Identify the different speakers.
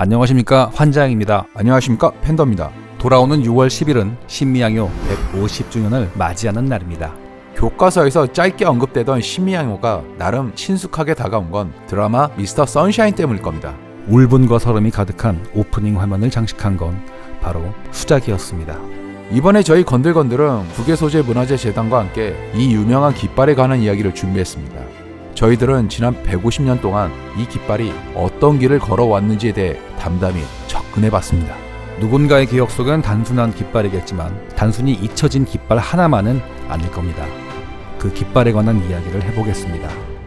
Speaker 1: 안녕하십니까 환장입니다.
Speaker 2: 안녕하십니까 팬더입니다.
Speaker 1: 돌아오는 6월 10일은 신미양요 150주년을 맞이하는 날입니다.
Speaker 2: 교과서에서 짧게 언급되던 신미양호가 나름 친숙하게 다가온 건 드라마 미스터 선샤인 때문일 겁니다.
Speaker 1: 울분과 서름이 가득한 오프닝 화면을 장식한 건 바로 수작이었습니다.
Speaker 2: 이번에 저희 건들건들은 국외소재 문화재 재단과 함께 이 유명한 깃발에 관한 이야기를 준비했습니다. 저희들은 지난 150년 동안 이 깃발이 어떤 길을 걸어왔는지에 대해 담담히 접근해 봤습니다.
Speaker 1: 누군가의 기억 속은 단순한 깃발이겠지만 단순히 잊혀진 깃발 하나만은 아닐 겁니다. 그 깃발에 관한 이야기를 해보겠습니다.